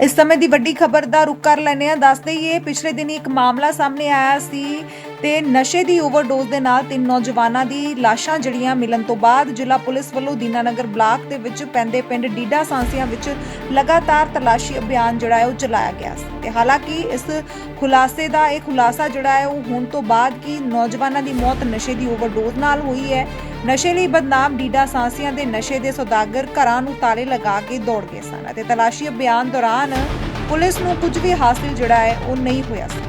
ਇਸ ਸਮੇਂ ਦੀ ਵੱਡੀ ਖਬਰ ਦਾ ਰੁਕ ਕਰ ਲੈਂਦੇ ਹਾਂ। ਦੱਸ ਦੇਈਏ ਪਿਛਲੇ ਦਿਨੀ ਇੱਕ ਮਾਮਲਾ ਸਾਹਮਣੇ ਆਇਆ ਸੀ ਤੇ ਨਸ਼ੇ ਦੀ ਓਵਰਡੋਜ਼ ਦੇ ਨਾਲ ਤਿੰਨ ਨੌਜਵਾਨਾਂ ਦੀ ਲਾਸ਼ਾਂ ਜੜੀਆਂ ਮਿਲਣ ਤੋਂ ਬਾਅਦ ਜ਼ਿਲ੍ਹਾ ਪੁਲਿਸ ਵੱਲੋਂ ਦੀਨਾਨਗਰ ਬਲਾਕ ਦੇ ਵਿੱਚ ਪੈਂਦੇ ਪਿੰਡ ਡੀਡਾ ਸਾਂਸੀਆਂ ਵਿੱਚ ਲਗਾਤਾਰ ਤਲਾਸ਼ੀ ਅਭਿਆਨ ਜਿਹੜਾ ਹੈ ਉਹ ਚਲਾਇਆ ਗਿਆ ਸੀ। ਤੇ ਹਾਲਾਂਕਿ ਇਸ ਖੁਲਾਸੇ ਦਾ ਇਹ ਖੁਲਾਸਾ ਜਿਹੜਾ ਹੈ ਉਹ ਹੋਣ ਤੋਂ ਬਾਅਦ ਕਿ ਨੌਜਵਾਨਾਂ ਦੀ ਮੌਤ ਨਸ਼ੇ ਦੀ ਓਵਰਡੋਜ਼ ਨਾਲ ਹੋਈ ਹੈ। ਨਸ਼ੇ ਲਈ ਬਦਨਾਮ ਡੀਡਾ ਸਾਂਸੀਆਂ ਦੇ ਨਸ਼ੇ ਦੇ ਸੌਦਾਗਰ ਘਰਾਂ ਨੂੰ ਤਾਲੇ ਲਗਾ ਕੇ ਦੌੜ ਗਏ ਸਨ ਅਤੇ ਤਲਾਸ਼ੀ ਅਭਿਆਨ ਦੌਰਾਨ ਪੁਲਿਸ ਨੂੰ ਕੁਝ ਵੀ ਹਾਸਿਲ ਜਿਹੜਾ ਹੈ ਉਹ ਨਹੀਂ ਹੋਇਆ ਸੀ।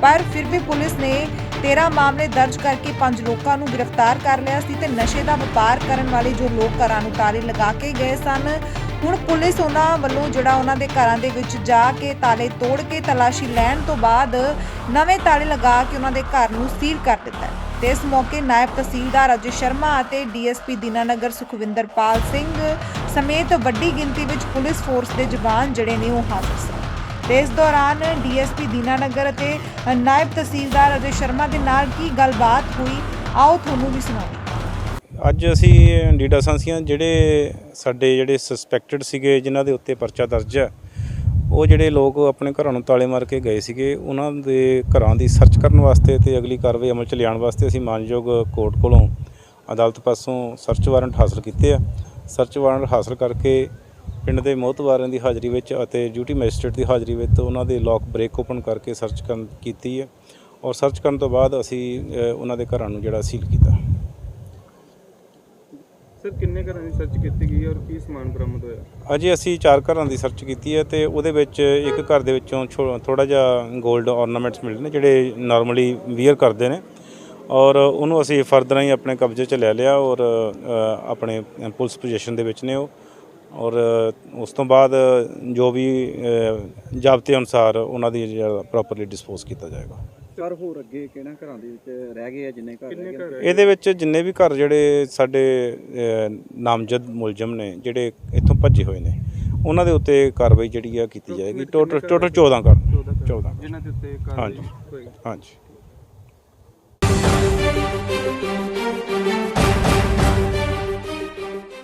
ਪਰ ਫਿਰ ਵੀ ਪੁਲਿਸ ਨੇ 13 ਮਾਮਲੇ ਦਰਜ ਕਰਕੇ ਪੰਜ ਲੋਕਾਂ ਨੂੰ ਗ੍ਰਿਫਤਾਰ ਕਰ ਲਿਆ ਸੀ ਤੇ ਨਸ਼ੇ ਦਾ ਵਪਾਰ ਕਰਨ ਵਾਲੇ ਜੋ ਲੋਕ ਘਰਾਂ ਨੂੰ ਤਾਲੇ ਲਗਾ ਕੇ ਗਏ ਸਨ, ਹੁਣ ਪੁਲਿਸ ਉਹਨਾਂ ਵੱਲੋਂ ਜਿਹੜਾ ਉਹਨਾਂ ਦੇ ਘਰਾਂ ਦੇ ਵਿੱਚ ਜਾ ਕੇ ਤਾਲੇ ਤੋੜ ਕੇ ਤਲਾਸ਼ੀ ਲੈਣ ਤੋਂ ਬਾਅਦ ਨਵੇਂ ਤਾਲੇ ਲਗਾ ਕੇ ਉਹਨਾਂ ਦੇ ਘਰ ਨੂੰ ਸੀਲ ਕਰ ਦਿੱਤਾ ਹੈ। ਤੇ ਇਸ ਮੌਕੇ ਨਾਇਬ ਤਹਿਸੀਲਦਾਰ ਅਜੇ ਸ਼ਰਮਾ ਅਤੇ ਡੀਐਸਪੀ ਦੀਨਾਨਗਰ ਸੁਖਵਿੰਦਰਪਾਲ ਸਿੰਘ ਸਮੇਤ ਵੱਡੀ ਗਿਣਤੀ ਵਿੱਚ ਪੁਲਿਸ ਫੋਰਸ ਦੇ ਜਵਾਨ ਜਿਹੜੇ ਨੇ ਉਹ ਹਾਜ਼ਰ ਸਨ। ਤੇ ਇਸ ਦੌਰਾਨ ਡੀਐਸਪੀ ਦੀਨਾਨਗਰ ਅਤੇ ਨਾਇਬ ਤਹਿਸੀਲਦਾਰ ਅਜੇ ਸ਼ਰਮਾ ਦੇ ਨਾਲ ਕੀ ਗੱਲਬਾਤ ਹੋਈ? ਆਓ ਤੁਹਾਨੂੰ ਵੀ ਸੁਣਾਉਂਦੇ ਅੱਜ ਅਸੀਂ ਡੀਡਾ ਸੰਸੀਆਂ ਜਿਹੜੇ ਸਾਡੇ ਜਿਹੜੇ ਸਸਪੈਕਟਡ ਸੀਗੇ, ਜਿਨ੍ਹਾਂ ਦੇ ਉੱਤੇ ਪਰਚਾ ਦਰਜ ਹੈ, ਉਹ ਜਿਹੜੇ ਲੋਕ ਆਪਣੇ ਘਰਾਂ ਨੂੰ ਤਾਲੇ ਮਾਰ ਕੇ ਗਏ ਸੀਗੇ, ਉਹਨਾਂ ਦੇ ਘਰਾਂ ਦੀ ਸਰਚ ਕਰਨ ਵਾਸਤੇ ਤੇ ਅਗਲੀ ਕਾਰਵਾਈ ਅਮਲ ਚ ਲਿਆਉਣ ਵਾਸਤੇ ਅਸੀਂ ਮਾਨਯੋਗ ਕੋਰਟ ਕੋਲੋਂ ਅਦਾਲਤ ਪਾਸੋਂ ਸਰਚ ਵਾਰੰਟ ਹਾਸਲ ਕੀਤੇ ਆ। ਸਰਚ ਵਾਰੰਟ ਹਾਸਲ ਕਰਕੇ ਪਿੰਡ ਦੇ ਮੋਹਤਵਾਰਾਂ ਦੀ ਹਾਜ਼ਰੀ ਵਿੱਚ ਅਤੇ ਡਿਊਟੀ ਮੈਜਿਸਟ੍ਰੇਟ ਦੀ ਹਾਜ਼ਰੀ ਵਿੱਚ ਉਹਨਾਂ ਦੇ ਲੋਕ ਬ੍ਰੇਕ ਓਪਨ ਕਰਕੇ ਸਰਚ ਕਰਨ ਕੀਤੀ ਹੈ ਔਰ ਸਰਚ ਕਰਨ ਤੋਂ ਬਾਅਦ ਅਸੀਂ ਉਹਨਾਂ ਦੇ ਘਰਾਂ ਨੂੰ ਜਿਹੜਾ ਸੀਲ ਕੀਤਾ। ਸਰ ਕਿੰਨੇ ਘਰਾਂ ਦੀ ਸਰਚ ਕੀਤੀ ਗਈ ਔਰ ਕੀ ਸਮਾਨ ਬਰਾਮਦ ਹੋਇਆ? ਅਜੇ ਅਸੀਂ ਚਾਰ ਘਰਾਂ ਦੀ ਸਰਚ ਕੀਤੀ ਹੈ ਤੇ ਉਹਦੇ ਵਿੱਚ ਇੱਕ ਘਰ ਦੇ ਵਿੱਚੋਂ ਥੋੜਾ ਜਿਹਾ 골ਡ ornaments ਮਿਲੇ ਨੇ ਜਿਹੜੇ ਨਾਰਮਲੀ ਵੀਅਰ ਕਰਦੇ ਨੇ ਔਰ ਉਹਨੂੰ ਅਸੀਂ ਫਰਦਰ ਹੀ ਆਪਣੇ ਕਬਜ਼ੇ 'ਚ ਲੈ ਲਿਆ ਔਰ ਆਪਣੇ ਪੁਲਿਸ ਪੋਜੀਸ਼ਨ ਦੇ ਵਿੱਚ ਨੇ ਉਹ। ਔਰ ਉਸ ਤੋਂ ਬਾਅਦ ਜੋ ਵੀ ਜ਼ਾਬਤੇ ਅਨੁਸਾਰ ਉਹਨਾਂ ਦੀ ਪ੍ਰੋਪਰਲੀ ਡਿਸਪੋਜ਼ ਕੀਤਾ ਜਾਏਗਾ। ਘਰ ਹੋਰ ਅੱਗੇ ਕਿਹਨਾਂ ਘਰਾਂ ਦੇ ਵਿੱਚ ਰਹਿ ਗਏ ਆ ਜਿੰਨੇ ਘਰ ਰਹਿ ਗਏ ਇਹਦੇ ਵਿੱਚ ਜਿੰਨੇ ਵੀ ਘਰ ਜਿਹੜੇ ਸਾਡੇ ਨਾਮਜ਼ਦ ਮੁਲਜ਼ਮ ਨੇ ਜਿਹੜੇ ਇੱਥੋਂ ਭੱਜੇ ਹੋਏ ਨੇ ਉਹਨਾਂ ਦੇ ਉੱਤੇ ਕਾਰਵਾਈ ਜਿਹੜੀ ਆ ਕੀਤੀ ਜਾਏਗੀ। ਟੋਟਲ ਟੋਟਲ 14 ਘਰ। 14 ਘਰ। ਜਿਨ੍ਹਾਂ ਦੇ ਉੱਤੇ ਕਾਰਵਾਈ ਹਾਂਜੀ। ਹਾਂਜੀ।